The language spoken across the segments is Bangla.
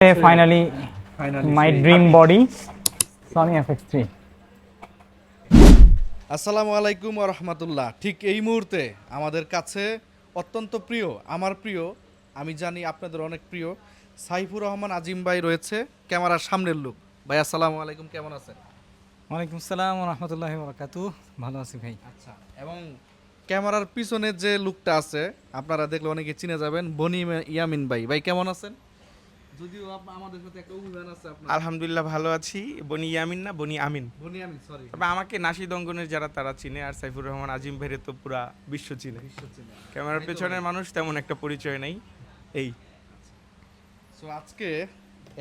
finally Finally. my dream body Sony FX3 আসসালামু আলাইকুম রহমতুল্লাহ। ঠিক এই মুহূর্তে আমাদের কাছে অত্যন্ত প্রিয় আমার প্রিয় আমি জানি আপনাদের অনেক প্রিয় সাইফুর রহমান আজিম ভাই রয়েছে ক্যামেরার সামনের লোক। ভাই আসসালামু আলাইকুম কেমন আছেন? ওয়ালাইকুম আসসালাম রহমতুল্লাহি বরকাতু ভালো আছি ভাই। আচ্ছা এবং ক্যামেরার পিছনে যে লুকটা আছে আপনারা দেখলে অনেকে চিনে যাবেন বনি ইয়ামিন ভাই। ভাই কেমন আছেন? যদিও আমাদের সাথে একটা অভিমান আছে আপনার। আলহামদুলিল্লাহ ভালো আছি। বনি ইয়ামিন না? বনি আমিন? বনি ইয়ামিন সরি তবে আমাকে নাসিদ অঙ্গনের যারা তারা চিনে আর সাইফুর রহমান আজিম ভেরে তো পুরা বিশ্ব চিনে। ক্যামেরার পেছনের মানুষ তেমন একটা পরিচয় নেই। এই। সো আজকে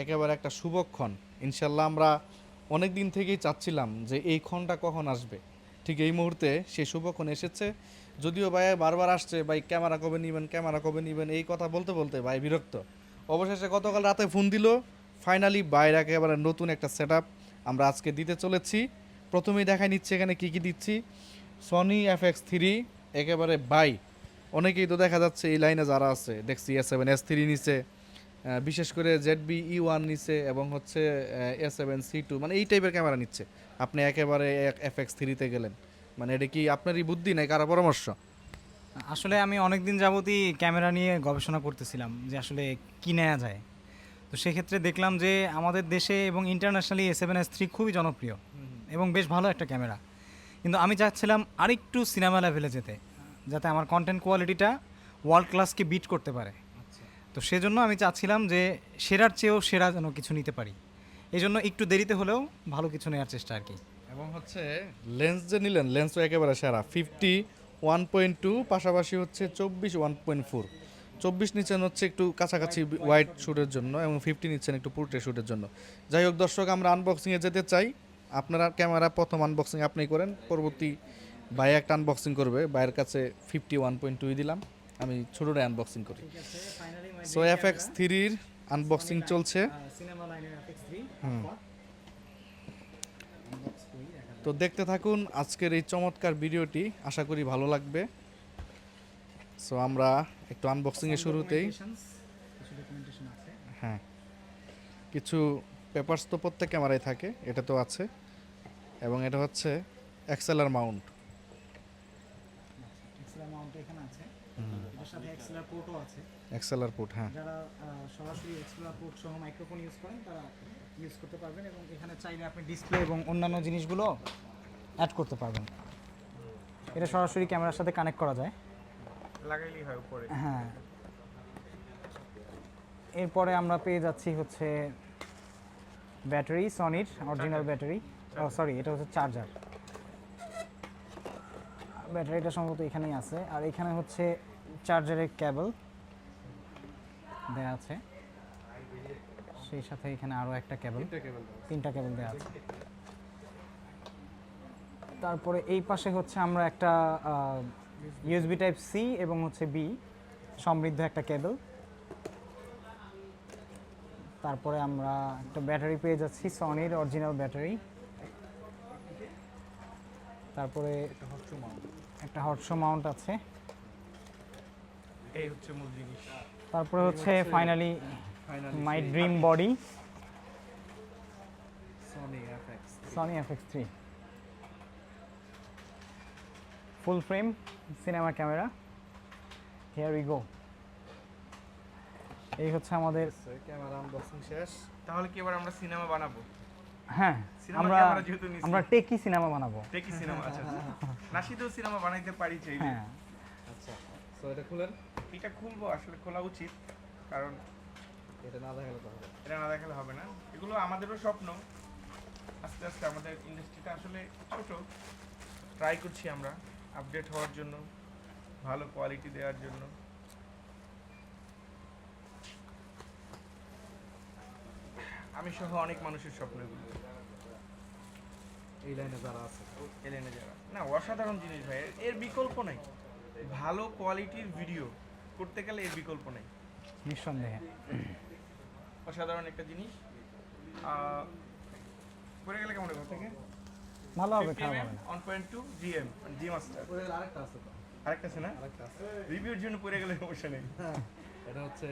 একেবারে একটা শুভক্ষণ। ইনশাল্লাহ আমরা অনেক দিন থেকেই চাচ্ছিলাম যে এই ক্ষণটা কখন আসবে। ঠিক এই মুহূর্তে সেই শুভক্ষণ এসেছে। যদিও ভাই বারবার আসছে ভাই ক্যামেরা কবে নেবেন ক্যামেরা কবে নেবেন এই কথা বলতে বলতে ভাই বিরক্ত। অবশেষে গতকাল রাতে ফোন দিল ফাইনালি বাইরে একেবারে নতুন একটা সেট আমরা আজকে দিতে চলেছি। প্রথমেই দেখাই নিচ্ছি এখানে কি কি দিচ্ছি। সনি এফ এক্স থ্রি একেবারে বাই অনেকেই তো দেখা যাচ্ছে এই লাইনে যারা আছে, দেখছি এস সেভেন এস থ্রি নিচে বিশেষ করে জেড বি ই ওয়ান নিচ্ছে এবং হচ্ছে এস সেভেন সি টু মানে এই টাইপের ক্যামেরা নিচ্ছে। আপনি একেবারে এফ এক্স থ্রিতে গেলেন। মানে এটা কি আপনারই বুদ্ধি নাই কারও পরামর্শ? আসলে আমি অনেক দিন যাবতই ক্যামেরা নিয়ে গবেষণা করতেছিলাম যে আসলে কি নেওয়া যায়। তো সেক্ষেত্রে দেখলাম যে আমাদের দেশে এবং internationally A seven S three খুবই জনপ্রিয় এবং বেশ ভালো একটা ক্যামেরা। কিন্তু আমি চাচ্ছিলাম আরেকটু সিনেমা লেভেলে যেতে যাতে আমার কন্টেন্ট কোয়ালিটিটা ওয়ার্ল্ড ক্লাসকে বিট করতে পারে। তো সেজন্য আমি চাচ্ছিলাম যে সেরার চেয়েও সেরা যেন কিছু নিতে পারি। এই জন্য একটু দেরিতে হলেও ভালো কিছু নেওয়ার চেষ্টা আর কি। এবং হচ্ছে লেন্স যে নিলেন লেন্সও একেবারে সেরা ফিফটি ওয়ান পয়েন্ট টু পাশাপাশি হচ্ছে চব্বিশ ওয়ান পয়েন্ট ফোর। চব্বিশ নিচ্ছেন হচ্ছে একটু কাছাকাছি ওয়াইড শ্যুটের জন্য এবং ফিফটি নিচ্ছেন একটু পোর্ট্রেট শ্যুটের জন্য। যাই হোক দর্শক আমরা আনবক্সিংয়ে যেতে চাই। আপনারা ক্যামেরা প্রথম আনবক্সিং আপনি করেন। পরবর্তী ভাই একটা আনবক্সিং করবে। ভাইয়ের কাছে ফিফটি ওয়ান পয়েন্ট টুই দিলাম। আমি ছোটোটাই আনবক্সিং করি। সো এফ এক্স থ্রির আনবক্সিং চলছে। লাইনের তো দেখতে থাকুন আজকের এই চমৎকার ভিডিওটি। আশা করি ভালো লাগবে। সো আমরা একটু আনবক্সিং এর শুরুতেই। হ্যাঁ। কিছু পেপারস তো প্রত্যেক ক্যামেরায় থাকে এটা তো আছে। এবং এটা হচ্ছে এক্সেলার মাউন্ট এক্সেলার মাউন্ট এখানে আছে। এটার সাথে এক্সেলার পোর্টও আছে। এক্সেলার পুট হ্যাঁ। যারা সরাসরি এক্সেলার পোর্ট সহ মাইক্রোফোন ইউজ করেন তারা ইউজ করতে পারবেন এবং এখানে চাইলে আপনি ডিসপ্লে এবং অন্যান্য জিনিসগুলো অ্যাড করতে পারবেন। এটা সরাসরি ক্যামেরার সাথে কানেক্ট করা যায়। লাগাইলেই হয় উপরে। হ্যাঁ। এরপরে আমরা পেয়ে যাচ্ছি হচ্ছে ব্যাটারি সনির অরিজিনাল ব্যাটারি ও সরি এটা হচ্ছে চার্জার ব্যাটারিটা সম্ভবত এখানেই আছে। আর এখানে হচ্ছে চার্জারের কেবল দেয়া আছে। সেই সাথে এখানে আরও একটা কেবল। তিনটা কেবল দেওয়া আছে। তারপরে এই পাশে হচ্ছে আমরা একটা ইউএসবি টাইপ সি এবং হচ্ছে বি সমৃদ্ধ একটা কেবল। তারপরে আমরা একটা ব্যাটারি পেয়ে যাচ্ছি সনির অরিজিনাল ব্যাটারি। তারপরে একটা হটশো মাউন্ট আছে। এই হচ্ছে মূল জিনিস। তারপরে হচ্ছে finally my dream body Sony FX Sony FX three full frame cinema camera here we go এই হচ্ছে আমাদের ক্যামেরা আনবক্সিং শেষ। তাহলে কি এবার আমরা সিনেমা বানাবো? হ্যাঁ সিনেমা আমরা। আমরা টেকি সিনেমা বানাবো। দেখি সিনেমা আচ্ছা নাসিদও সিনেমা বানাইতে পারি চাইলে। হ্যাঁ। আচ্ছা সো এটা খুলেন। এটা খুলবো আসলে খোলা উচিত। কারণ এটা না দেখালে তো হবে না। এটা না দেখালে হবে না। এগুলো আমাদেরও স্বপ্ন। আস্তে আস্তে আমাদের ইন্ডাস্ট্রিটা আসলে ছোট। ট্রাই করছি আমরা আপডেট হওয়ার জন্য ভালো কোয়ালিটি দেওয়ার জন্য। আমি সহ অনেক মানুষের স্বপ্ন এগুলো। এই লাইনে যারা আছে। এলেনে যারা। না অসাধারণ জিনিস ভাই। এর বিকল্প নাই। ভালো কোয়ালিটির ভিডিও করতে গেলে এর বিকল্প নেই। নিঃসন্দেহে। অসাধারণ একটা জিনিস। পড়ে গেলে কেমন ঘর থেকে? ভালো হবে খারাপ হবে না। One point two GM G master আরেকটা আছে তো। আরেকটা আছে না? আরেকটা আছে। রিভিউর জন্য পড়ে গেলে সমস্যা নেই। এটা হচ্ছে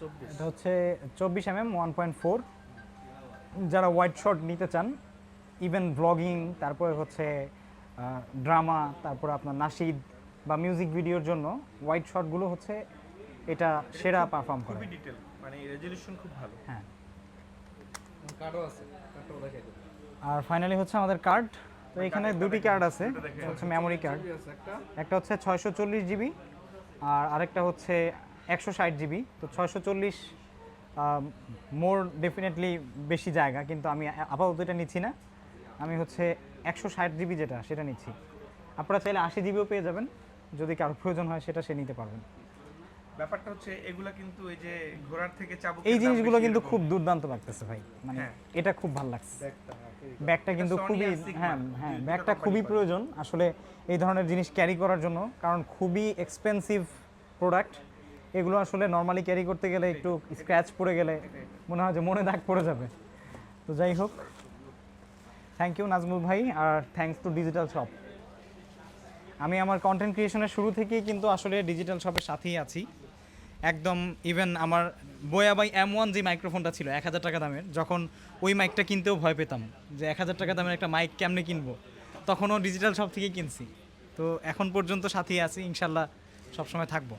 চব্বিশ। এটা হচ্ছে চব্বিশ M M one point four যারা হোয়াইট শট নিতে চান ইভেন ব্লগিং তারপরে হচ্ছে ড্রামা তারপরে আপনার নাশিদ বা মিউজিক ভিডিওর জন্য হোয়াইট শটগুলো হচ্ছে এটা সেরা পারফর্ম করে। মানে রেজলিউশন খুব ভালো। হ্যাঁ। কার্ডও আছে কার্ডও দেখাই দেবো। আর ফাইনালি হচ্ছে আমাদের কার্ড তো এখানে দুটি কার্ড আছে হচ্ছে মেমোরি কার্ড একটা। একটা হচ্ছে ছয়শো চল্লিশ জিবি আর আরেকটা হচ্ছে একশো ষাট জিবি তো ছয়শো চল্লিশ মোর ডেফিনেটলি বেশি জায়গা কিন্তু আমি আপাতত এটা নিচ্ছি না। আমি হচ্ছে একশো ষাট জিবি যেটা সেটা নিচ্ছি। আপনারা চাইলে আশি জিবিও পেয়ে যাবেন। যদি কারও প্রয়োজন হয় সেটা সে নিতে পারবেন। ব্যাপারটা হচ্ছে এগুলা কিন্তু এই যে ঘোড়ার থেকে চাবুক এই জিনিসগুলো কিন্তু খুব দুর্দান্ত লাগতেছে ভাই। মানে হ্যাঁ। এটা খুব ভালো লাগছে। ব্যাগটা ব্যাগটা কিন্তু খুবই হ্যাঁ হ্যাঁ ব্যাগটা খুবই প্রয়োজন। আসলে এই ধরনের জিনিস ক্যারি করার জন্য কারণ খুবই এক্সপেন্সিভ প্রোডাক্ট এগুলো আসলে নর্মালি ক্যারি করতে গেলে একটু স্ক্র্যাচ পড়ে গেলে মনে হয় যে মনে দাগ পড়ে যাবে। তো যাই হোক। থ্যাংক ইউ নাজমুল ভাই আর থ্যাঙ্কস টু ডিজিটাল শপ আমি আমার কন্টেন্ট ক্রিয়েশনের শুরু থেকেই কিন্তু আসলে ডিজিটাল শপের সাথেই আছি। একদম ইভেন আমার বোয়াবাই এম ওয়ান যে মাইক্রোফোনটা ছিল, এক হাজার টাকা দামের, যখন ওই মাইকটা কিনতেও ভয় পেতাম যে এক হাজার টাকা দামের একটা মাইক কেমনে কিনবো? তখনও ডিজিটাল শপ থেকেই কিনছি। তো এখন পর্যন্ত সাথেই আছি, ইনশাল্লাহ সবসময় থাকব।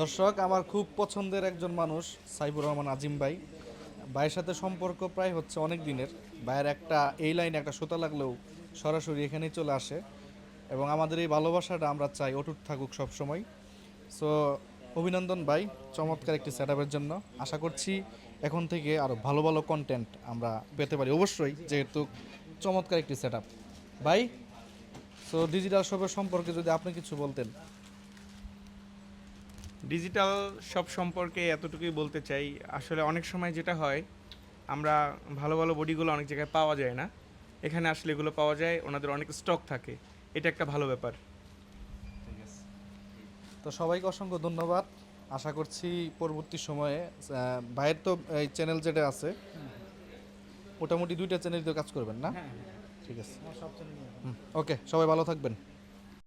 দর্শক, আমার খুব পছন্দের একজন মানুষ, সাইবুর রহমান আজিম ভাই। ভাইয়ের সাথে সম্পর্ক প্রায় হচ্ছে অনেক দিনের। ভাইয়ের একটা, এই লাইনে একটা সুতা লাগলেও সরাসরি এখানেই চলে আসে। এবং আমাদের এই ভালোবাসাটা আমরা চাই, অটুট থাকুক সব সময় সো অভিনন্দন ভাই, চমৎকার একটি সেট জন্য। আশা করছি এখন থেকে আরও ভালো ভালো কন্টেন্ট আমরা পেতে পারি। অবশ্যই যেহেতু চমৎকার একটি সেট ভাই সো ডিজিটাল শপের সম্পর্কে যদি আপনি কিছু বলতেন। ডিজিটাল শপ সম্পর্কে এতটুকুই বলতে চাই, আসলে অনেক সময় যেটা হয়, আমরা ভালো ভালো বডিগুলো অনেক জায়গায় পাওয়া যায় না। এখানে আসলে এগুলো পাওয়া যায়, ওনাদের অনেক স্টক থাকে। এটা একটা ভালো ব্যাপার। তো সবাইকে অসংখ্য ধন্যবাদ। আশা করছি পরবর্তী সময়ে বাইরের ভাইয়ের তো এই চ্যানেল যেটা আছে মোটামুটি দুইটা চ্যানেল তো কাজ করবেন না? ঠিক আছে। ওকে সবাই ভালো থাকবেন।